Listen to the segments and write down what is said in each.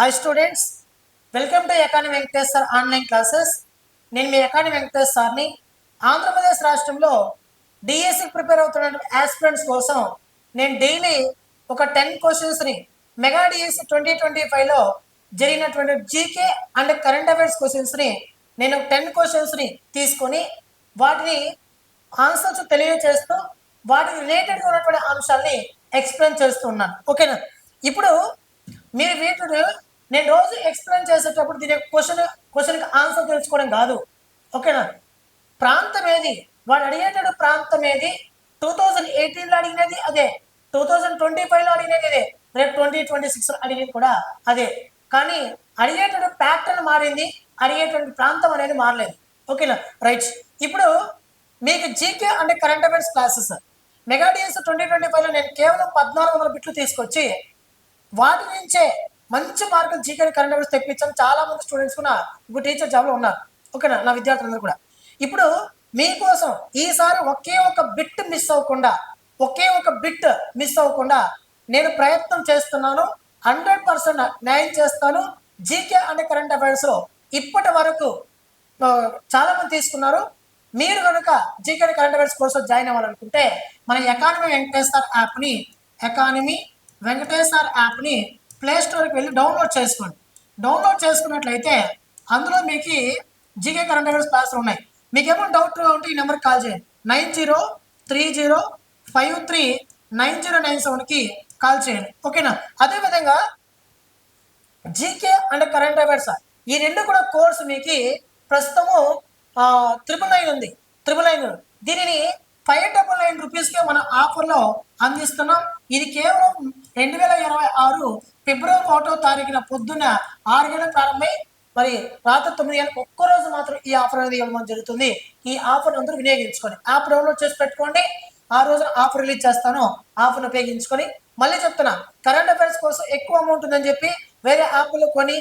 Hi students welcome to economy Venkatesh sir online classes నేను మీ economy Venkatesh సార్ని ఆంధ్రప్రదేశ్ రాష్ట్రంలో డిఎస్సి ప్రిపేర్ అవుతున్న ఆస్పిరెంట్స్ కోసం నేను డైలీ ఒక టెన్ క్వశ్చన్స్ని మెగా డిఎస్సి ట్వంటీ ట్వంటీ ఫైవ్లో జరిగినటువంటి జీకే అండ్ కరెంట్ అఫైర్స్ క్వశ్చన్స్ని నేను టెన్ క్వశ్చన్స్ని తీసుకొని వాటిని ఆన్సర్స్ తెలియజేస్తూ వాటికి రిలేటెడ్గా ఉన్నటువంటి అంశాలని ఎక్స్ప్లెయిన్ చేస్తున్నాను ఓకేనా ఇప్పుడు మీరు వీటిని నేను రోజు ఎక్స్ప్లెయిన్ చేసేటప్పుడు దీని క్వశ్చన్ క్వశ్చన్కి ఆన్సర్ తెలుసుకోవడం కాదు. ఓకేనా ప్రాంతం ఏది? వాడు అడిగేటప్పుడు ప్రాంతం ఏది? టూ థౌజండ్ ఎయిటీన్లో అడిగినది అదే. టూ థౌజండ్ ట్వంటీ ఫైవ్లో అడిగినది అదే. రేపు ట్వంటీ ట్వంటీ సిక్స్లో అడిగినది కూడా అదే. కానీ అడిగేటప్పుడు ప్యాటర్న్ మారింది అడిగేటువంటి ప్రాంతం అనేది మారలేదు. ఓకేనా రైట్ ఇప్పుడు మీకు జీకే అంటే current affairs classes mega DS twenty twenty ఫైవ్లో నేను కేవలం పద్నాలుగు వందల బిట్లు తీసుకొచ్చి వాటి నుంచే మంచి మార్కులు జీకే కరెంట్ అఫేర్స్ తెప్పించాం చాలా మంది స్టూడెంట్స్ కూడా ఇప్పుడు టీచర్ జాబ్లో ఉన్నారు. ఓకేనా? నా విద్యార్థులందరూ కూడా. ఇప్పుడు మీకోసం ఈసారి ఒకే ఒక బిట్ మిస్ అవ్వకుండా ఒకే ఒక బిట్ మిస్ అవ్వకుండా నేను ప్రయత్నం చేస్తున్నాను. హండ్రెడ్ పర్సెంట్ న్యాయం చేస్తాను. జీకే అండ్ కరెంట్ అఫైర్స్లో ఇప్పటి వరకు చాలా మంది తీసుకున్నారు. మీరు కనుక జీకే కరెంట్ అఫైర్స్ కోర్సులో జాయిన్ అవ్వాలనుకుంటే మన ఎకానమీ వెంకటేశ్వర్ యాప్ని ఎకానమీ వెంకటేశ్వర్ యాప్ని ప్లే స్టోర్కి వెళ్ళి డౌన్లోడ్ చేసుకోండి. డౌన్లోడ్ చేసుకున్నట్లయితే అందులో మీకు జీకే కరెంట్ అఫైర్స్ క్లాసులు ఉన్నాయి. మీకు ఏమైనా డౌట్ ఉంటే ఈ నెంబర్కి కాల్ చేయండి. Nine zero three zero five three nine zero nine సెవెన్కి కాల్ చేయండి. ఓకేనా అదేవిధంగా జీకే అండ్ కరెంట్ అఫైర్స్ ఈ రెండు కూడా కోర్సు మీకు ప్రస్తుతము త్రిపుల్ నైన్ ఉంది. త్రిపుల్ నైన్ దీనిని ఫైవ్ డబుల్ నైన్ రూపీస్కే మన ఆఫర్లో అందిస్తున్నాం. ఇది కేవలం రెండు వేల ఇరవై ఆరు ఫిబ్రవరి ఒకటో తారీఖున పొద్దున్న ఆరు గంటల ప్రారంభమై మరి రాత్రి తొమ్మిది గంటలకు ఒక్కరోజు మాత్రం ఈ ఆఫర్ అనేది ఇవ్వడం జరుగుతుంది. ఈ ఆఫర్ అందరూ వినియోగించుకోండి. యాప్ డౌన్లోడ్ చేసి పెట్టుకోండి. ఆ రోజున ఆఫర్ రిలీజ్ చేస్తాను. ఆఫర్ను ఉపయోగించుకొని మళ్ళీ చెప్తున్నా కరెంట్ అఫైర్స్ కోసం ఎక్కువ అమౌంట్ ఉందని చెప్పి వేరే యాప్లో కొని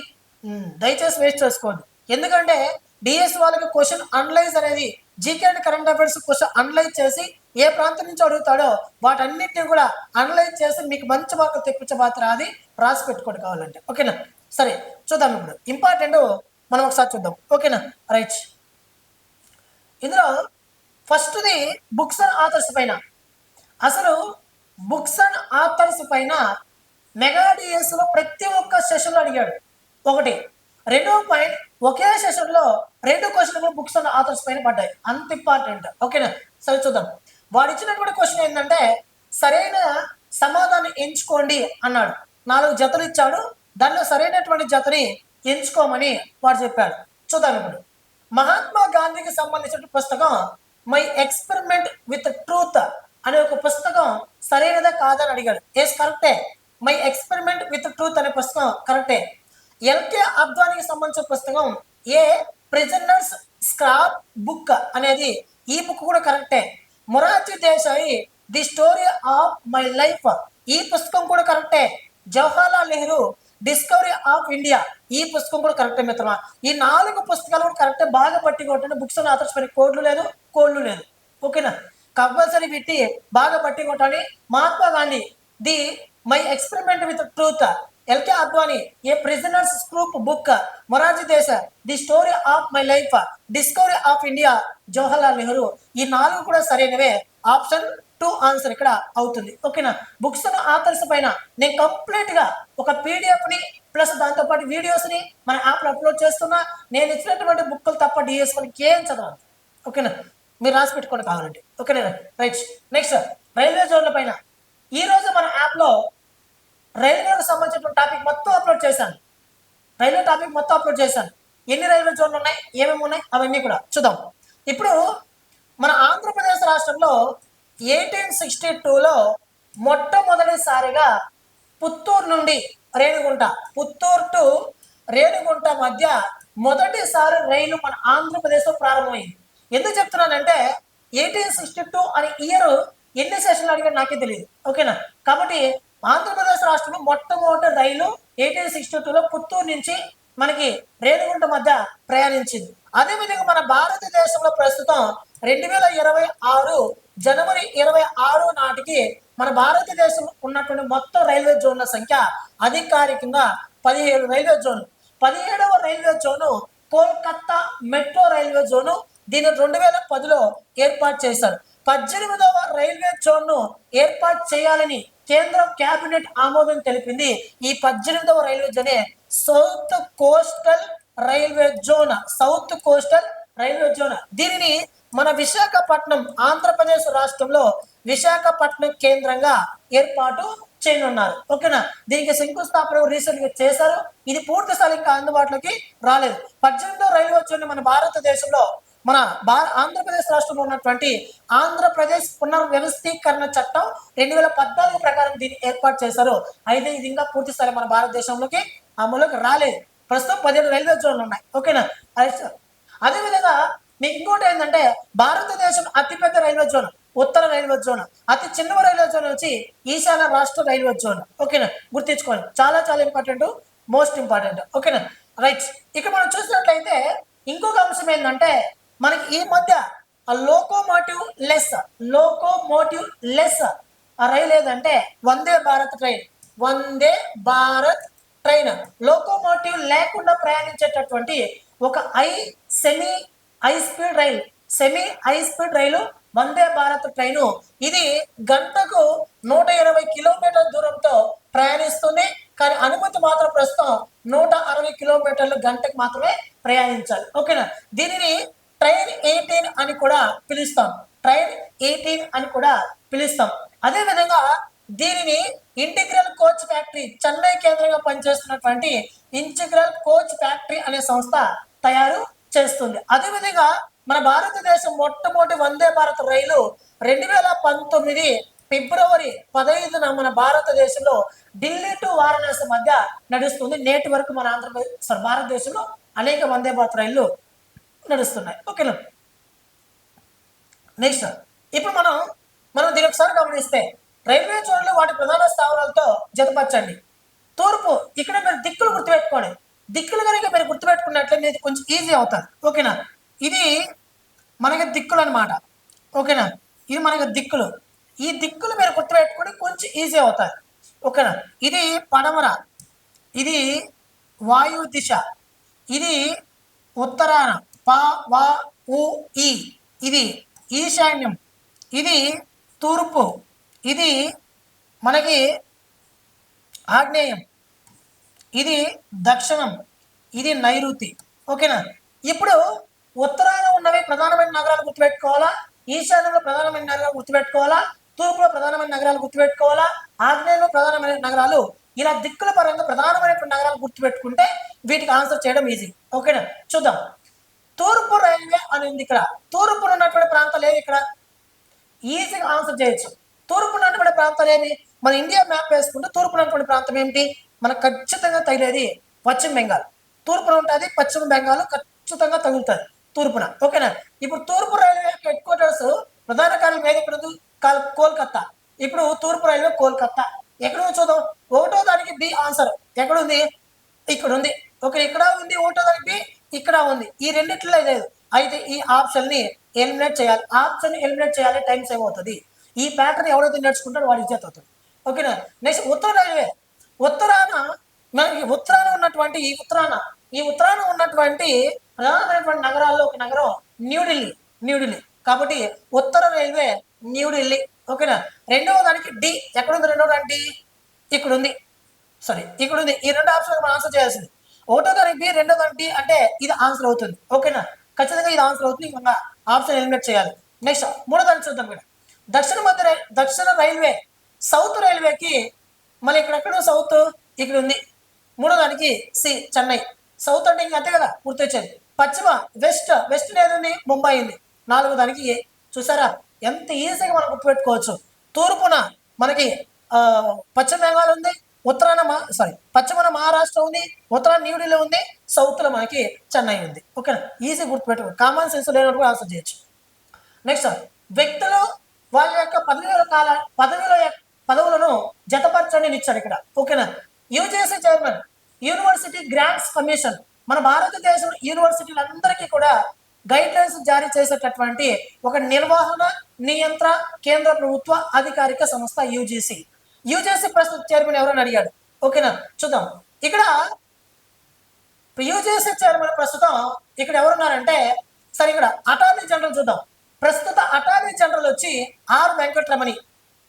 దయచేసి వేస్ట్ చేసుకోండి ఎందుకంటే డిఎస్ వాళ్ళకి క్వశ్చన్ అనలైజ్ అనేది GK and current affairs question analyse చేసి ఏ ప్రాంతం నుంచి అడుగుతాడో వాటన్నిటిని కూడా అనలైజ్ చేసి మీకు మంచి మార్కులు తెప్పించే మాత్రం అది రాసి పెట్టుకోండి కావాలంటే. ఓకేనా? సరే చూద్దాం ఇప్పుడు. ఇంపార్టెంట్ మనం ఒకసారి చూద్దాం. ఓకేనా? రైట్ ఇందులో ఫస్ట్ది బుక్స్ అండ్ ఆథర్స్ పైన. అసలు బుక్స్ అండ్ ఆథర్స్ పైన మెగా ప్రతి ఒక్క సెషన్లో అడిగాడు. ఒకటి. రెండో పాయింట్ ఒకే సెషన్లో రెండు క్వశ్చన్లు బుక్స్ అండ్ ఆథర్స్ పైన పడ్డాయి. అంత ఇంపార్టెంట్ ఓకేనా? సరే చూద్దాం. వాడు ఇచ్చినటువంటి క్వశ్చన్ ఏంటంటే సరైన సమాధానం ఎంచుకోండి అన్నాడు. నాలుగు జతలు ఇచ్చాడు. దానిలో సరైనటువంటి జతని ఎంచుకోమని వాడు చెప్పాడు. చూద్దాం ఇప్పుడు. మహాత్మా గాంధీకి సంబంధించిన పుస్తకం మై ఎక్స్పెరిమెంట్ విత్ ట్రూత్ అనే ఒక పుస్తకం సరైనదా కాదని అడిగాడు. ఎస్ కరెక్టే మై ఎక్స్పెరిమెంట్ విత్ ట్రూత్ అనే పుస్తకం కరెక్టే. ఎల్కే అద్వానికి సంబంధించిన పుస్తకం ఏ ప్రిజనర్స్ స్క్రాప్ బుక్ అనేది ఈ బుక్ కూడా కరెక్టే. Morarji Desai the story of my life ఈ పుస్తకం కూడా కరెక్టే. Jawaharlal Nehru discovery of India ఈ పుస్తకం కూడా కరెక్టే మిత్రమా? ఈ నాలుగు పుస్తకాలు కూడా కరెక్టే. బాగా పట్టి కొట్టండి బుక్స్ ఆథర్స్ పైన కోడ్లు లేదు కోళ్ళు లేదు. ఓకేనా? కంపల్సరీ పెట్టి బాగా పట్టి కొట్టాలి Mahatma Gandhi the my experiment with truth LK Advani a prisoner's group book Morarji Desai the story of my life discovery of India Jawaharlal Nehru. ఈ నాలుగు కూడా సరైనవే. ఆప్షన్ టూ ఆన్సర్ ఇక్కడ అవుతుంది. ఓకేనా? బుక్స్ ఆథర్స్ పైన నేను కంప్లీట్గా ఒక పీడిఎఫ్ని ప్లస్ దాంతో పాటు వీడియోస్ని మన యాప్లో అప్లోడ్ చేస్తున్నా. నేను ఇచ్చినటువంటి బుక్కులు తప్ప డిఎస్ వాళ్ళకి ఏం చదవాలి ఓకేనా? మీరు రాసి పెట్టుకోండి కావాలంటే. ఓకేనా? రైట్. నెక్స్ట్ రైల్వే జోన్ల పైన. ఈ రోజు మన యాప్లో రైల్వేకి సంబంధించిన టాపిక్ మొత్తం అప్లోడ్ చేశాను. రైల్వే టాపిక్ మొత్తం అప్లోడ్ చేశాను. ఎన్ని రైల్వే జోన్లు ఉన్నాయి? ఏమేమి ఉన్నాయి? అవన్నీ కూడా చూద్దాం. ఇప్పుడు మన ఆంధ్రప్రదేశ్ రాష్ట్రంలో ఎయిటీన్ సిక్స్టీ టూలో మొట్టమొదటిసారిగా పుత్తూరు నుండి రేణుగుంట పుత్తూరు టు రేణుగుంట మధ్య మొదటిసారి రైలు మన ఆంధ్రప్రదేశ్లో ప్రారంభమైంది. ఎందుకు చెప్తున్నానంటే ఎయిటీన్ సిక్స్టీ టూ అనే ఇయర్ ఎన్ని సెషన్లు అడిగారు నాకే తెలియదు ఓకేనా? కాబట్టి ఆంధ్రప్రదేశ్ రాష్ట్రంలో మొట్టమొదటి రైలు ఎయిటీన్ సిక్స్టీ టూలో పుత్తూరు నుంచి మనకి రేణుగుంట మధ్య ప్రయాణించింది. అదేవిధంగా మన భారతదేశంలో ప్రస్తుతం రెండు వేల ఇరవై ఆరు జనవరి ఇరవై ఆరు నాటికి మన భారతదేశం ఉన్నటువంటి మొత్తం రైల్వే జోన్ల సంఖ్య అధికారికంగా పదిహేడు రైల్వే జోన్ పదిహేడవ railway zone Kolkata metro railway zone దీన్ని రెండు వేల పదిలో ఏర్పాటు చేశారు. పద్దెనిమిదవ రైల్వే జోన్ను ఏర్పాటు చేయాలని కేంద్ర కేబినెట్ ఆమోదం తెలిపింది. ఈ పద్దెనిమిదవ railway జోనే south coastal railway zone south coastal railway zone. దీనిని మన విశాఖపట్నం ఆంధ్రప్రదేశ్ రాష్ట్రంలో విశాఖపట్నం కేంద్రంగా ఏర్పాటు చేయనున్నారు. ఓకేనా? దీనికి శంకుస్థాపన రీసెంట్గా చేశారు. ఇది పూర్తి స్థాయి ఇంకా అందుబాటులోకి రాలేదు. పద్దెనిమిదో రైల్వే జోన్ మన భారతదేశంలో మన భా ఆంధ్రప్రదేశ్ రాష్ట్రంలో ఉన్నటువంటి ఆంధ్రప్రదేశ్ పునర్వ్యవస్థీకరణ చట్టం రెండు వేల పద్నాలుగు ప్రకారం దీన్ని ఏర్పాటు చేశారు. అయితే ఇది ఇంకా పూర్తి స్థాయి మన భారతదేశంలోకి అమలుకి రాలేదు. ప్రస్తుతం పదిహేడు రైల్వే జోన్లు ఉన్నాయి. ఓకేనా? అదే అదేవిధంగా మీకు ఇంకోటి ఏంటంటే భారతదేశం అతిపెద్ద రైల్వే జోన్ ఉత్తర రైల్వే జోన్ అతి చిన్న రైల్వే జోన్ వచ్చి ఈశాన్య రాష్ట్ర రైల్వే జోన్. ఓకేనా? గుర్తించుకోండి. చాలా చాలా ఇంపార్టెంట్. Most important. ఓకేనా? రైట్. ఇక్కడ మనం చూసినట్లయితే ఇంకొక అంశం ఏంటంటే మనకి ఈ మధ్య ఆ లోకోమోటివ్ లెస్ లోకోమోటివ్ లెస్ ఆ రైలు ఏదంటే Vande Bharat train Vande Bharat train. Locomotive లేకుండా ప్రయాణించేటటువంటి ఒక ఐ సెమీ హై స్పీడ్ రైలు సెమీ హై స్పీడ్ రైలు వందే భారత్ ట్రైను. ఇది గంటకు నూట ఇరవై కిలోమీటర్ల దూరంతో ప్రయాణిస్తుంది. కానీ అనుమతి మాత్రం ప్రస్తుతం నూట అరవై కిలోమీటర్లు గంటకు మాత్రమే ప్రయాణించాలి. ఓకేనా? దీనిని ట్రైన్ ఎయిటీన్ అని కూడా పిలుస్తాం. ట్రైన్ ఎయిటీన్ అని కూడా పిలుస్తాం. అదే విధంగా దీనిని ఇంటిగ్రల్ కోచ్ ఫ్యాక్టరీ చెన్నై కేంద్రంగా పనిచేస్తున్నటువంటి ఇంటిగ్రల్ కోచ్ ఫ్యాక్టరీ అనే సంస్థ తయారు చేస్తుంది. అదేవిధంగా మన భారతదేశం మొట్టమొదటి వందే భారత్ రైలు రెండు వేల పంతొమ్మిది ఫిబ్రవరి పదహైదున మన భారతదేశంలో ఢిల్లీ టు వారణాసి మధ్య నడుస్తుంది. నేటి వరకు మన ఆంధ్రప్రదేశ్ భారతదేశంలో అనేక వందే భారత్ రైళ్ళు నడుస్తున్నాయి. ఓకేనా నెక్స్ట్ ఇప్పుడు మనం మనం దీని ఒకసారి గమనిస్తే రైల్వే జోన్లు వాటి ప్రధాన స్థావరాలతో జతపరచండి. తూర్పు ఇక్కడ మీరు దిక్కులు గుర్తుపెట్టుకోండి. దిక్కులు కనుక మీరు గుర్తుపెట్టుకున్నట్లయితే ఇది కొంచెం ఈజీ అవుతుంది ఓకేనా ఇది మనకి దిక్కులు అనమాట ఓకేనా ఇది మనకి దిక్కులు. ఈ దిక్కులు మీరు గుర్తుపెట్టుకుని కొంచెం ఈజీ అవుతారు. ఓకేనా ఇది పడమర. ఇది వాయు దిశ ఇది ఉత్తరాన. పా వా ఉ ఈ. ఇది ఈశాన్యం. ఇది తూర్పు. ఇది మనకి ఆగ్నేయం. ఇది దక్షిణం. ఇది నైరుతి. ఓకేనా? ఇప్పుడు ఉత్తరాన ఉన్నవి ప్రధానమైన నగరాలు గుర్తుపెట్టుకోవాలా? ఈశాన్యంలో ప్రధానమైన నగరాలు గుర్తుపెట్టుకోవాలా? తూర్పులో ప్రధానమైన నగరాలు గుర్తుపెట్టుకోవాలా? ఆగ్నేయంలో ప్రధానమైన నగరాలు ఇలా దిక్కుల పరంగా ప్రధానమైన నగరాలు గుర్తుపెట్టుకుంటే వీటికి ఆన్సర్ చేయడం ఈజీ. ఓకేనా? చూద్దాం. తూర్పు రైల్వే అని ఉంది ఇక్కడ. తూర్పున ఉన్నటువంటి ప్రాంతాలు ఏవి ఇక్కడ? ఈజీగా ఆన్సర్ చేయొచ్చు. తూర్పు ఉన్నటువంటి ప్రాంతాలు ఏవి? మన ఇండియా మ్యాప్ వేసుకుంటే తూర్పు ఉన్నటువంటి ప్రాంతం ఏమిటి? మనకు ఖచ్చితంగా తగిలేది పశ్చిమ బెంగాల్. తూర్పున ఉంటుంది పశ్చిమ బెంగాల్ ఖచ్చితంగా తగులుతుంది తూర్పున. ఓకేనా? ఇప్పుడు తూర్పు రైల్వే హెడ్ క్వార్టర్స్ ప్రధాన కార్యం ఏది ఇక్కడ ఉంది కోల్కత్తా. ఇప్పుడు తూర్పు రైల్వే కోల్కత్తా. ఎక్కడ చూద్దాం. ఒకటో దానికి బి ఆన్సర్ ఎక్కడ ఉంది? ఇక్కడ ఉంది. ఓకే ఇక్కడ ఉంది. ఒకటో దానికి బి ఇక్కడ ఉంది. ఈ రెండిట్లో లేదు. అయితే ఈ ఆప్షన్ని ఎలిమినేట్ చేయాలి. ఆప్షన్ ఎలిమినేట్ చేయాలి. టైం సేవ్ అవుతుంది. ఈ ప్యాటర్న్ ఎవరైతే నేర్చుకుంటాడో వాడు ఇజ్జత్ అవుతుంది ఓకేనా నెక్స్ట్ ఉత్తర రైల్వే ఉత్తరాన మనకి ఉత్తరాన ఉన్నటువంటి ఈ ఉత్తరాన ఈ ఉత్తరాన ఉన్నటువంటి ప్రధానమైనటువంటి నగరాల్లో ఒక నగరం న్యూఢిల్లీ న్యూఢిల్లీ కాబట్టి ఉత్తర రైల్వే న్యూఢిల్లీ ఓకేనా రెండవ దానికి డి ఎక్కడ ఉంది రెండవ దానికి ఇక్కడ ఉంది సారీ ఇక్కడ ఉంది ఈ రెండు ఆప్షన్ మనం ఆన్సర్ చేయాల్సింది. ఒకటో తరగతి రెండో తరగతి అంటే ఇది ఆన్సర్ అవుతుంది. ఓకేనా ఖచ్చితంగా ఇది ఆన్సర్ అవుతుంది. మన ఆప్షన్ ఎలిమినేట్ చేయాలి. నెక్స్ట్ మూడో తరగతి చూద్దాం ఇక్కడ దక్షిణ మధ్య దక్షిణ రైల్వే సౌత్ రైల్వేకి మళ్ళీ ఇక్కడ ఎక్కడ సౌత్? ఇక్కడ ఉంది. మూడో దానికి సి చెన్నై. సౌత్ అంటే ఇంకా అంతే కదా? గుర్తొచ్చేది. పశ్చిమ వెస్ట్ వెస్ట్ ఏదుంది ముంబై ఉంది. నాలుగో దానికి ఏ? చూసారా? ఎంత ఈజీగా మనం గుర్తుపెట్టుకోవచ్చు. తూర్పున మనకి పశ్చిమ బెంగాల్ ఉంది ఉత్తరాన మా సారీ పశ్చిమన మహారాష్ట్ర ఉంది ఉత్తరాన న్యూఢిల్లీ ఉంది సౌత్లో మనకి చెన్నై ఉంది. ఓకేనా? ఈజీ గుర్తుపెట్టుకో. కామన్ సెన్స్ లేనప్పుడు ఆన్సర్ చేయొచ్చు. నెక్స్ట్ వ్యక్తులు వాళ్ళ యొక్క పదవీల కాల పదవిల పదవులను జతపరచండి ఇచ్చారు ఇక్కడ. ఓకేనా? UGC chairman university grants commission. మన భారతదేశం యూనివర్సిటీలందరికీ కూడా గైడ్ లైన్స్ జారీ చేసేటటువంటి ఒక నిర్వహణ నియంత్ర కేంద్ర ప్రభుత్వ అధికారిక సంస్థ యూజీసీ. యూజీసీ ప్రస్తుత చైర్మన్ ఎవరని అడిగాడు. ఓకేనా? చూద్దాం. ఇక్కడ యూజీసీ చైర్మన్ ప్రస్తుతం ఇక్కడ ఎవరున్నారంటే సరే ఇక్కడ అటార్నీ జనరల్ చూద్దాం. ప్రస్తుత అటార్నీ జనరల్ వచ్చి ఆర్ వెంకటరమణి.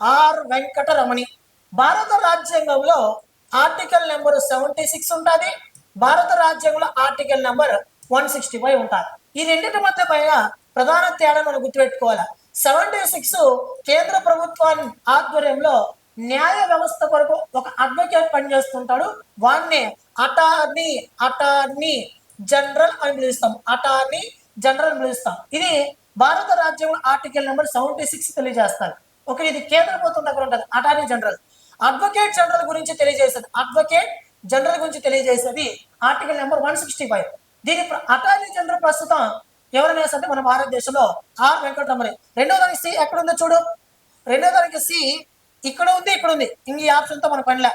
ఆర్ వెంకటరమణి. భారత రాజ్యాంగంలో ఆర్టికల్ నెంబర్ సెవెంటీ సిక్స్ ఉంటుంది. భారత రాజ్యాంగంలో article number one sixty five ఉంటుంది. ఈ రెండింటి మధ్య పైన ప్రధాన తేడా మనం గుర్తుపెట్టుకోవాలి. సెవెంటీ సిక్స్ కేంద్ర ప్రభుత్వాన్ని ఆధ్వర్యంలో న్యాయ వ్యవస్థ కొరకు ఒక అడ్వకేట్ పనిచేస్తుంటాడు. వాడిని అటార్నీ అటార్నీ జనరల్ అని పిలుస్తాం. అటార్నీ జనరల్ అని పిలుస్తాం. ఇది భారత రాజ్యం ఆర్టికల్ నెంబర్ సెవెంటీ సిక్స్ తెలియజేస్తారు ఓకే ఇది కేంద్ర ప్రభుత్వం దగ్గర ఉంటుంది. అటార్నీ జనరల్ అడ్వకేట్ జనరల్ గురించి తెలియజేసేది అడ్వకేట్ జనరల్ గురించి తెలియజేసేది article number one sixty five దీని అటార్నీ జనరల్ ప్రస్తుతం ఎవరైనా సరే మన భారతదేశంలో ఆర్ వెంకటరమణి. రెండో దానికి సి ఎక్కడ ఉందో చూడు. రెండో దానికి సి ఇక్కడ ఉంది ఇక్కడ ఉంది. ఇంక ఈ ఆప్షన్తో మన పనిలే.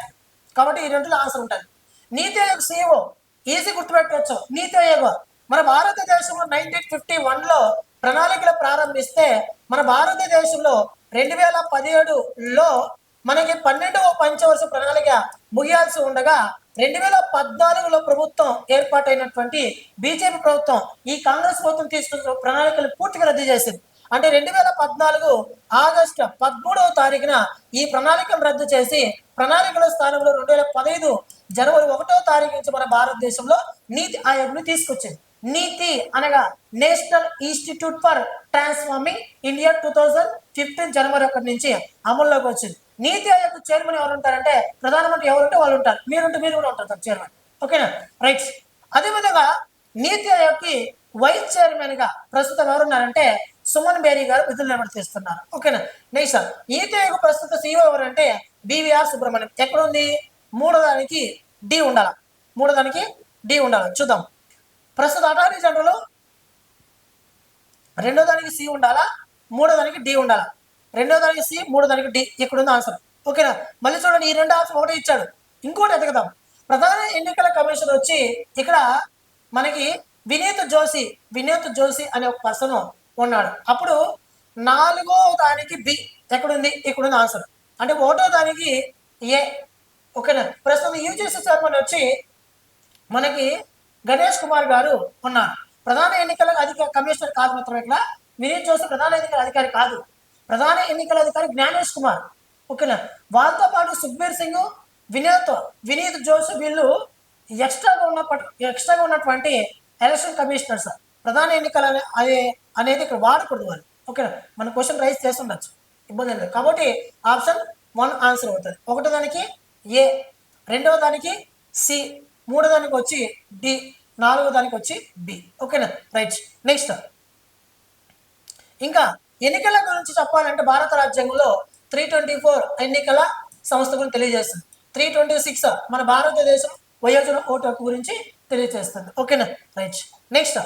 కాబట్టి ఈ రెండులో ఆన్సర్ ఉంటుంది నీతి ఆయోగ్ సిఇఓ ఈజీ గుర్తుపెట్టవచ్చు నీతి ఆయోగ్ మన భారతదేశంలో నైన్టీన్ ఫిఫ్టీ వన్లో ప్రణాళికలు ప్రారంభిస్తే మన భారతదేశంలో రెండు వేల పదిహేడులో మనకి పన్నెండవ పంచవర్ష ప్రణాళిక ముగియాల్సి ఉండగా రెండు వేల పద్నాలుగులో ప్రభుత్వం ఏర్పాటైనటువంటి బీజేపీ ప్రభుత్వం ఈ కాంగ్రెస్ ప్రభుత్వం తీసుకున్న ప్రణాళికలు పూర్తిగా రద్దు చేసింది. అంటే రెండు వేల పద్నాలుగు ఆగస్టు పదమూడవ తారీఖున ఈ ప్రణాళికను రద్దు చేసి ప్రణాళికల స్థానంలో రెండు వేల పదహైదు జనవరి ఒకటో తారీఖు నుంచి మన భారతదేశంలో నీతి ఆయోగ్ను తీసుకొచ్చింది. నీతి అనగా national institute for transforming India two thousand fifteen జనవరి ఒకటి నుంచి అమల్లోకి వచ్చింది. నీతి ఆయోగ్ చైర్మన్ ఎవరు ఉంటారంటే ప్రధానమంత్రి ఎవరుంటే వాళ్ళు ఉంటారు మీరుంటే మీరు కూడా ఉంటారు చైర్మన్. ఓకేనా? రైట్. అదేవిధంగా నీతి ఆయోగ్కి వైస్ చైర్మన్గా ప్రస్తుతం ఎవరున్నారంటే సుమన్ బేరీ గారు విధులు నిర్వర్తిస్తున్నారు ఓకేనా? నెక్స్ట్ సార్ నీతి ప్రస్తుత ప్రస్తుత ఎవరు అంటే బీవీఆర్ సుబ్రహ్మణ్యం. ఎక్కడ ఉంది మూడో దానికి డి ఉండాలి? మూడో దానికి డి ఉండాలి? చూద్దాం. ప్రస్తుత అటార్నీ జనరల్ రెండో దానికి సి ఉండాలా? మూడో దానికి డి ఉండాలా? రెండో దానికి సి మూడో దానికి డి ఇక్కడ ఉంది ఆన్సర్? ఓకేనా? మళ్ళీ చూడండి ఈ రెండు ఆప్షన్ ఒకటే ఇచ్చాడు. ఇంకోటి ఎతకదాం ప్రధాన ఎన్నికల కమిషన్ వచ్చి ఇక్కడ మనకి వినీత్ జోషి వినీత్ జోషి అనే ఒక పర్సన్ ఉన్నాడు. అప్పుడు నాలుగో దానికి బి ఎక్కడుంది? ఇక్కడుంది ఆన్సర్ అంటే ఒకటో దానికి ఏ. ఓకేనా? ప్రస్తుతం యూజీసీ చైర్మన్ వచ్చి మనకి గణేష్ కుమార్ గారు ఉన్నారు. ప్రధాన ఎన్నికల అధికారి కమిషనర్ కాదు మాత్రం ఇక్కడ. వినీత్ జోషి ప్రధాన ఎన్నికల అధికారి కాదు. ప్రధాన ఎన్నికల అధికారి జ్ఞానేష్ కుమార్. ఓకేనా? వాళ్ళతో పాటు సుఖ్బీర్ సింగ్ వినీత్ వినీత్ జోష్ వీళ్ళు ఎక్స్ట్రాగా ఉన్నప్పటి ఎక్స్ట్రాగా ఉన్నటువంటి ఎలక్షన్ కమిషనర్స్ ప్రధాన ఎన్నికల అదే అనేది ఇక్కడ వాడకూడదు వాళ్ళు. ఓకేనా? మన క్వశ్చన్ రైజ్ చేస్తుండొచ్చు. ఇబ్బంది లేదు. కాబట్టి ఆప్షన్ వన్ ఆన్సర్ అవుతుంది. ఒకటో దానికి ఏ రెండవ దానికి సి మూడో దానికి వచ్చి డి నాలుగో దానికి వచ్చి బి ఓకేనా? రైట్ నెక్స్ట్ ఇంకా ఎన్నికల గురించి చెప్పాలంటే భారత రాజ్యాంగంలో త్రీ ట్వంటీ ఫోర్ ఎన్నికల సంస్థ గురించి తెలియజేస్తుంది. త్రీ ట్వంటీ సిక్స్ మన భారతదేశం వయోజన ఓటు హక్కు గురించి తెలియజేస్తుంది. ఓకేనా? రైట్ నెక్స్ట్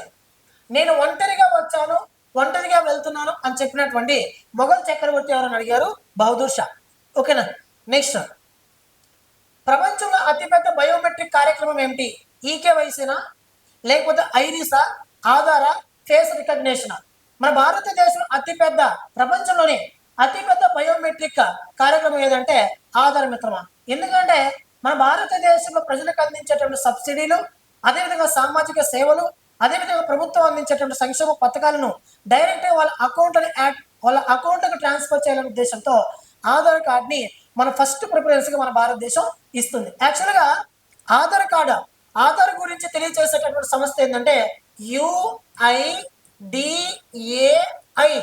నేను ఒంటరిగా వచ్చాను ఒంటరిగా వెళ్తున్నాను అని చెప్పినటువంటి మొఘల్ చక్రవర్తి ఎవరని అడిగారు? బహదూర్ షా. ఓకేనా? నెక్స్ట్ ప్రపంచంలో అతిపెద్ద బయోమెట్రిక్ కార్యక్రమం ఏమిటి? ఈకేవైసీనా? లేకపోతే ఐరిసా? ఆధారా? Face recognition? మన భారతదేశం అతిపెద్ద ప్రపంచంలోనే అతిపెద్ద బయోమెట్రిక్ కార్యక్రమం ఏదంటే ఆధార్ మిత్రమా? ఎందుకంటే మన భారతదేశంలో ప్రజలకు అందించేటువంటి సబ్సిడీలు అదేవిధంగా సామాజిక సేవలు అదేవిధంగా ప్రభుత్వం అందించేటువంటి సంక్షేమ పథకాలను డైరెక్ట్గా వాళ్ళ అకౌంట్ యాడ్ వాళ్ళ అకౌంట్కి ట్రాన్స్ఫర్ చేయాలనే ఉద్దేశంతో ఆధార్ కార్డ్ని మన ఫస్ట్ ప్రిఫరెన్స్గా మన భారతదేశం ఇస్తుంది. యాక్చువల్గా ఆధార్ కార్డు ఆధార్ గురించి తెలియజేసేటటువంటి సంస్థ ఏంటంటే UIDAI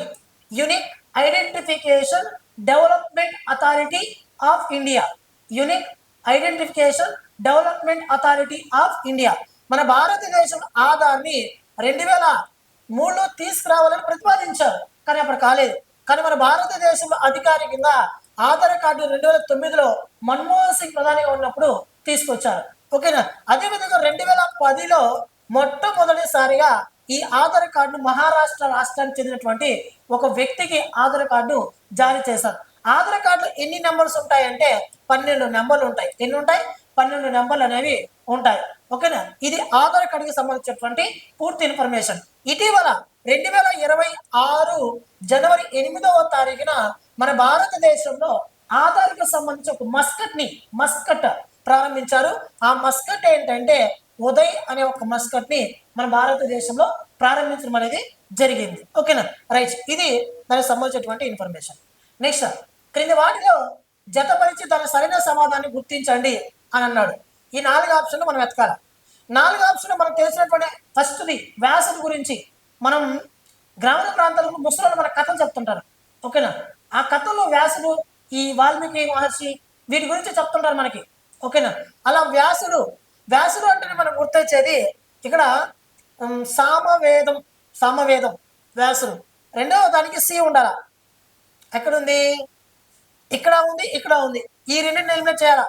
unique identification development authority of India unique identification development authority of India మన భారతదేశం ఆధార్ని రెండు వేల మూడులో తీసుకురావాలని ప్రతిపాదించారు. కానీ అప్పుడు కాలేదు. కానీ మన భారతదేశంలో అధికారికంగా ఆధార్ కార్డు రెండు వేల తొమ్మిదిలో మన్మోహన్ సింగ్ ప్రధానిగా ఉన్నప్పుడు తీసుకొచ్చారు. ఓకేనా? అదేవిధంగా రెండు వేల పదిలో మొట్టమొదటిసారిగా ఈ ఆధార్ కార్డును మహారాష్ట్ర రాష్ట్రానికి చెందినటువంటి ఒక వ్యక్తికి ఆధార్ కార్డు జారీ చేశారు. ఆధార్ కార్డులో ఎన్ని నెంబర్స్ ఉంటాయంటే పన్నెండు నెంబర్లు ఉంటాయి. ఎన్ని ఉంటాయి? పన్నెండు నెంబర్లు అనేవి ఉంటాయి. ఓకేనా? ఇది ఆధార్ కార్డుకి సంబంధించినటువంటి పూర్తి ఇన్ఫర్మేషన్. ఇటీవల రెండు వేల ఇరవై ఆరు జనవరి ఎనిమిదవ తారీఖున మన భారతదేశంలో ఆధార్కు సంబంధించి ఒక మస్కట్ని మస్కట్ ప్రారంభించారు. ఆ మస్కట్ ఏంటంటే ఉదయ్ అనే ఒక మస్కట్ని మన భారతదేశంలో ప్రారంభించడం అనేది జరిగింది. ఓకేనా? రైట్. ఇది దానికి సంబంధించినటువంటి ఇన్ఫర్మేషన్. నెక్స్ట్ క్రింది వాటిలో జతపరిచి తన సరైన సమాధానాన్ని గుర్తించండి అని అన్నాడు. ఈ నాలుగు ఆప్షన్లు మనం వెతకాలి. నాలుగు ఆప్షన్లు మనకు తెలిసినటువంటి ఫస్ట్ది వ్యాసం గురించి. మనం గ్రామీణ ప్రాంతాలకు ముసలి మన కథలు చెప్తుంటారు. ఓకేనా? ఆ కథల్లో వ్యాసుడు ఈ వాల్మీకి మహర్షి వీటి గురించి చెప్తుంటారు మనకి. ఓకేనా? అలా వ్యాసుడు వ్యాసుడు అంటే మనం గుర్తొచ్చేది ఇక్కడ సామవేదం సామవేదం వ్యాసుడు. రెండవ దానికి సి ఉండాల. ఎక్కడుంది? ఇక్కడ ఉంది ఇక్కడ ఉంది. ఈ రెండింటిని ఎలిమినేట్ చేయాలా?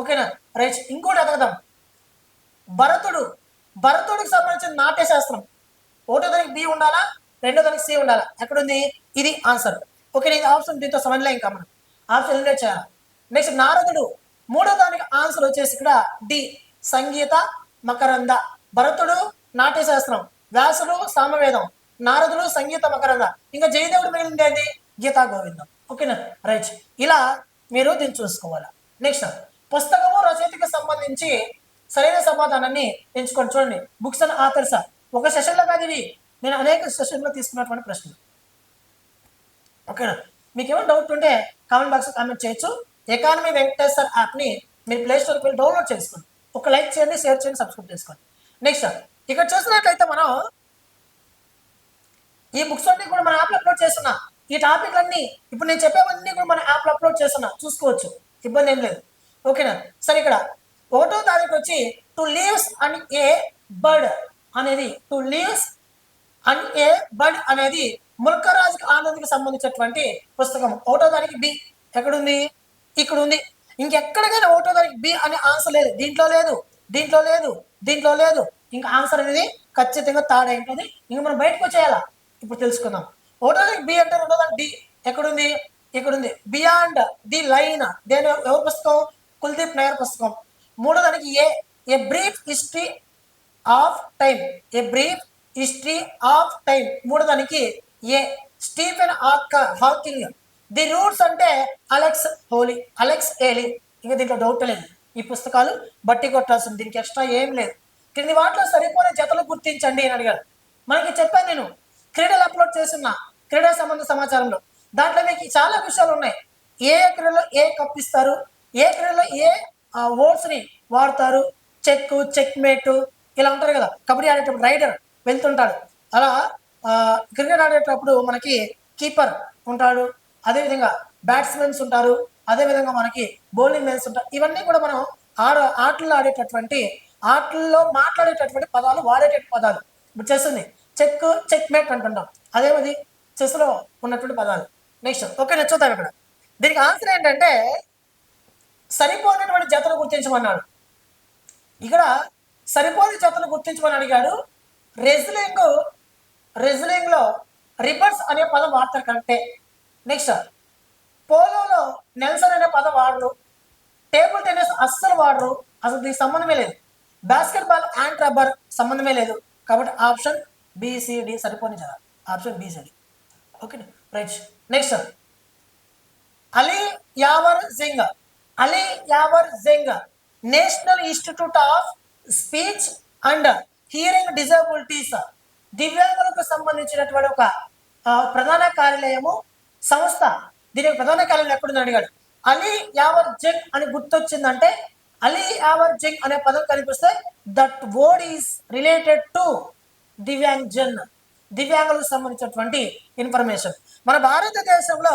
ఓకేనా? రైట్. ఇంకోటి ఎదగదాం భరతుడు భరతుడికి సంబంధించిన నాట్యశాస్త్రం ఒకటో దానికి బి ఉండాలా? రెండో దానికి సి ఉండాలా? ఎక్కడుంది? ఇది ఆన్సర్ ఓకే ఇది ఆప్షన్ దీంతో సమన్వయం ఇంకా మనం. ఆప్షన్ ఎలిమినేట్ చేయాలి నెక్స్ట్ నారదుడు. మూడో దానికి ఆన్సర్ వచ్చేసి ఇక్కడ డి సంగీత మకరంద. భరతుడు నాట్యశాస్త్రం వ్యాసుడు సామవేదం. నారదుడు సంగీత మకరంద. ఇంకా జయదేవుడు మిగిలింది ఏంటి? గీతా గోవిందం. ఓకేనా రైట్. ఇలా మీరు దీన్ని చూసుకోవాలి. నెక్స్ట్ పుస్తకము రచయితకు సంబంధించి సరైన సమాధానాన్ని ఎంచుకొని చూడండి. బుక్స్ అండ్ ఆథర్స్ ఒక సెషన్లో కాదు ఇవి. నేను అనేక సెషన్లో తీసుకున్నటువంటి ప్రశ్నలు. ఓకేనా మీకు ఏమైనా డౌట్ ఉంటే కామెంట్ బాక్స్ కామెంట్ చేయొచ్చు. ఎకానమీ వెంకటేశ్వర్ యాప్ని మీరు ప్లే స్టోర్కి వెళ్ళి డౌన్లోడ్ చేసుకోండి. ఒక లైక్ చేయండి షేర్ చేయండి సబ్స్క్రైబ్ చేసుకోండి. నెక్స్ట్ ఇక్కడ చూసినట్లయితే మనం ఈ బుక్స్ అన్ని కూడా మన యాప్లో అప్లోడ్ చేస్తున్నా. ఈ టాపిక్ అన్ని ఇప్పుడు నేను చెప్పేవన్నీ కూడా మన యాప్లో అప్లోడ్ చేస్తున్నా. చూసుకోవచ్చు. ఇబ్బంది ఏం లేదు. ఓకేనా? సరే ఇక్కడ ఒకటో తారీఖు వచ్చి two leaves and a bird అనేది two leaves and a bird అనేది ముల్కరాజ్ ఆనంద్కి సంబంధించినటువంటి పుస్తకం. ఒకటో తారీఖు బి ఎక్కడుంది? ఇక్కడ ఉంది ఇంకెక్కడికైనా ఒకటో తారీఖు బి అనే ఆన్సర్ లేదు. దీంట్లో లేదు. దీంట్లో లేదు. దీంట్లో లేదు. ఇంకా ఆన్సర్ అనేది ఖచ్చితంగా తాడై ఉంటుంది. ఇంకా మనం బయటకు వచ్చేయాలా? ఇప్పుడు తెలుసుకుందాం. ఒకటో తారీఖు బి అంటే రెండో తారీఖు డి ఎక్కడుంది? ఇక్కడుంది. బియాండ్ ది లైన్ దేని ఎవరి పుస్తకం? కుల్దీప్ నయర్ పుస్తకం. మూడోదానికి a a brief history of time a brief history of time మూడోదానికి a Stephen hawker Hawking the roots అంటే అలెక్స్ హోలీ అలెక్స్ ఏలీ ఇంకా దీంట్లో డౌట్ లేదు. ఈ పుస్తకాలు బట్టి కొట్టాల్సింది. దీనికి ఎక్స్ట్రా ఏం లేదు. క్రింది వాటిలో సరిపోయే జతలు గుర్తించండి అని అడిగారు. మనకి చెప్పాను నేను. క్రీడలు అప్లోడ్ చేస్తున్నా క్రీడా సంబంధ సమాచారంలో. దాంట్లో మీకు చాలా విషయాలు ఉన్నాయి. ఏ క్రీడలో ఏ కప్ ఇస్తారు? ఏ క్రీడలో ఏ ఓట్స్ని వాడతారు? చెక్ చెక్ మేట్ ఇలా ఉంటారు కదా. కబడ్డీ ఆడేటప్పుడు రైడర్ వెళ్తుంటాడు. అలా క్రికెట్ ఆడేటప్పుడు మనకి కీపర్ ఉంటాడు. అదేవిధంగా బ్యాట్స్మెన్స్ ఉంటారు. అదేవిధంగా మనకి బౌలింగ్ మెన్స్ ఉంటారు ఇవన్నీ కూడా మనం ఆడ ఆటల్లో ఆడేటటువంటి ఆటల్లో మాట్లాడేటటువంటి పదాలు వాడేటటువంటి పదాలు. ఇప్పుడు చెస్ ఉంది. చెక్ చెక్ మేట్ అంటుంటాం. అదేమది? చెస్లో ఉన్నటువంటి పదాలు. నెక్స్ట్ ఓకే నేను చూద్దాం ఇక్కడ దీనికి ఆన్సర్ ఏంటంటే సరిపోయినటువంటి జతను గుర్తించమన్నాడు. ఇక్కడ సరిపోని జతను గుర్తించమని అడిగాడు. రెజ్లింగ్ రెజ్లింగ్లో రిబర్స్ అనే పదం వాడతారు కంటే నెక్స్ట్ పోలోలో నెల్సన్ అనే పదం వాడరు. టేబుల్ టెన్నిస్ అస్సలు వాడరు. అసలు దీనికి సంబంధమే లేదు. బాస్కెట్ బాల్ అండ్ రబ్బర్ సంబంధమే లేదు. కాబట్టి ఆప్షన్ బీసీడి సరిపోని చదవాలి option BCD okay right next Ali Yavar Jung Ali Yavar Jung national institute of speech and hearing disabilities దివ్యాంగులకు సంబంధించినటువంటి ఒక ప్రధాన కార్యాలయము సంస్థ. దీని యొక్క ప్రధాన కార్యాలయం ఎక్కడుంది అడిగాడు. అలీ యావర్ జంగ్ అని గుర్తొచ్చిందంటే అలీ యావర్ జంగ్ అనే పదం కనిపిస్తే that word is related to divyang జన్ దివ్యాంగులకు సంబంధించినటువంటి ఇన్ఫర్మేషన్. మన భారతదేశంలో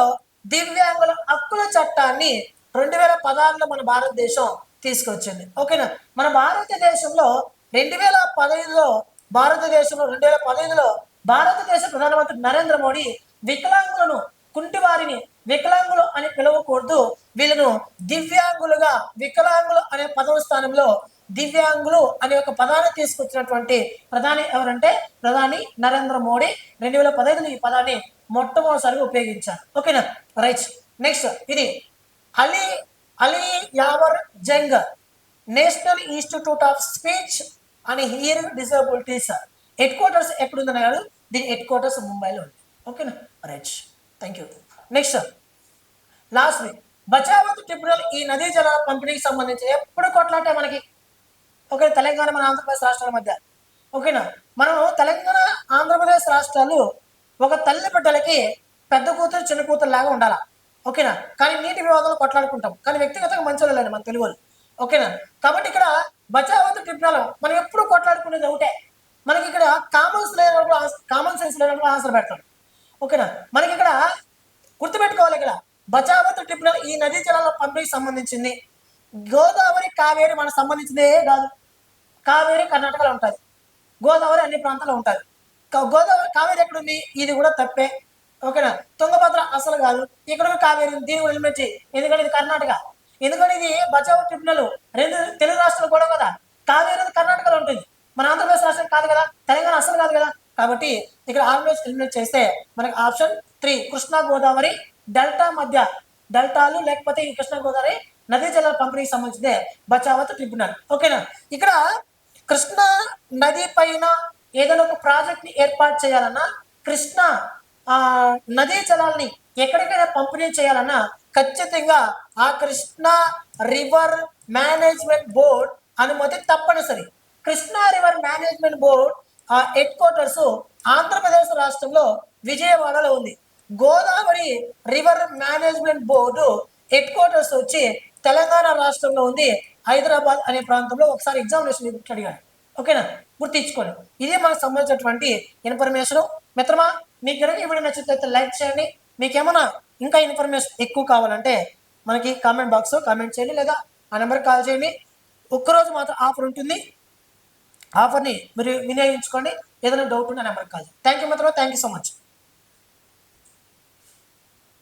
దివ్యాంగుల హక్కుల చట్టాన్ని రెండు వేల పదహారులో మన భారతదేశం తీసుకొచ్చింది. ఓకేనా? మన భారతదేశంలో రెండు వేల పదహైదులో భారతదేశంలో రెండు వేల పదహైదులో భారతదేశ ప్రధానమంత్రి నరేంద్ర మోడీ వికలాంగులను కుంటివారిని వికలాంగులు అని పిలవకూడదు. వీళ్ళను దివ్యాంగులుగా వికలాంగులు అనే పదవ స్థానంలో దివ్యాంగులు అనే ఒక పదాన్ని తీసుకొచ్చినటువంటి ప్రధాని ఎవరంటే ప్రధాని నరేంద్ర మోడీ. రెండు వేల పదహైదులో ఈ పదాన్ని మొట్టమొదటిసారిగా ఉపయోగించారు. ఓకేనా? రైట్. నెక్స్ట్ ఇది Ali Ali Yavar Jung national institute of speech and hearing disabilities headquarters ఎక్కడుందని కాదు దీని హెడ్ క్వార్టర్స్ ముంబైలో ఉంది. ఓకేనా right thank you next last week Bachawat tribunal ఈ నదీ జల పంపిణీకి సంబంధించి ఎప్పుడు కొట్లాటే మనకి? ఓకే తెలంగాణ మన ఆంధ్రప్రదేశ్ రాష్ట్రాల మధ్య. ఓకేనా మనం తెలంగాణ ఆంధ్రప్రదేశ్ రాష్ట్రాలు ఒక తల్లి బిడ్డలకి పెద్ద కూతురు చిన్న కూతురు లాగా ఉండాలా? ఓకేనా? కానీ నీటి వివాదాలు కొట్లాడుకుంటాం. కానీ వ్యక్తిగతంగా మంచి వాళ్ళండి మన తెలుగు ఓకేనా? కాబట్టి ఇక్కడ బచావత్ ట్రిబ్యునల్ మనం ఎప్పుడు కొట్లాడుకునేది ఒకటే. మనకి ఇక్కడ కామన్స్ లేనప్పుడు కామన్ సెన్స్ లేనప్పుడు ఆన్సర్ పెడతాడు. ఓకేనా? మనకి ఇక్కడ గుర్తుపెట్టుకోవాలి ఇక్కడ. బచావత్ ట్రిబ్యునల్ ఈ నదీ జలాల పంపిణీకి సంబంధించింది. గోదావరి కావేరి మనకు సంబంధించిందే కాదు. కావేరి కర్ణాటకలో ఉంటుంది. గోదావరి అన్ని ప్రాంతాల్లో ఉంటుంది. గోదావరి కావేరి ఎక్కడుంది? ఇది కూడా తప్పే. ఓకేనా? తుంగభద్ర అసలు కాదు. ఇక్కడ కావేరి దీని దీన్ని కూడా ఎలిమినేట్ చేయి ఎందుకంటే ఇది కర్ణాటక. ఎందుకంటే ఇది బచావో ట్రిబ్యునల్ రెండు తెలుగు రాష్ట్రాలు కూడా కదా. కావేరి కర్ణాటకలో ఉంటుంది. మన ఆంధ్రప్రదేశ్ రాష్ట్రం కాదు కదా. తెలంగాణ అసలు కాదు కదా. కాబట్టి ఇక్కడ ఆంధ్రప్రదేశ్ ఎలిమినేట్ చేస్తే మనకి option three Krishna Godavari delta మధ్య డెల్టాలు లేకపోతే ఈ కృష్ణా గోదావరి నదీ జలాల పంపిణీకి సంబంధించిందే బచావత్ ట్రిబ్యునల్. ఓకేనా? ఇక్కడ కృష్ణా నది పైన ఏదైనా ఒక ప్రాజెక్ట్ని ఏర్పాటు చేయాలన్నా కృష్ణా ఆ నదీ జలాల్ని ఎక్కడికైనా పంపిణీ చేయాలన్నా ఖచ్చితంగా ఆ కృష్ణా రివర్ మేనేజ్మెంట్ బోర్డ్ అనుమతి తప్పనిసరి. కృష్ణా రివర్ మేనేజ్మెంట్ బోర్డ్ ఆ హెడ్ క్వార్టర్స్ ఆంధ్రప్రదేశ్ రాష్ట్రంలో విజయవాడలో ఉంది. Godavari river management board headquarters వచ్చి తెలంగాణ రాష్ట్రంలో ఉంది హైదరాబాద్ అనే ప్రాంతంలో ఒకసారి ఎగ్జామినేషన్ అడిగాడు ఓకేనా? గుర్తించుకోండి. ఇదే మనకు సంబంధించినటువంటి ఇన్ఫర్మేషన్. మిత్రమా మీకు కనుక ఈ వీడియో నచ్చితే లైక్ చేయండి. మీకేమైనా ఇంకా ఇన్ఫర్మేషన్ ఎక్కువ కావాలంటే మనకి కామెంట్ బాక్స్ కామెంట్ చేయండి లేదా ఆ నెంబర్కి కాల్ చేయండి. ఒక్కరోజు మాత్రం ఆఫర్ ఉంటుంది. ఆఫర్ని మీరు వినియోగించుకోండి. ఏదైనా డౌట్ ఉంటే ఆ నెంబర్కి కాల్ చేయండి. థ్యాంక్ యూ మాత్రం. Thank you so much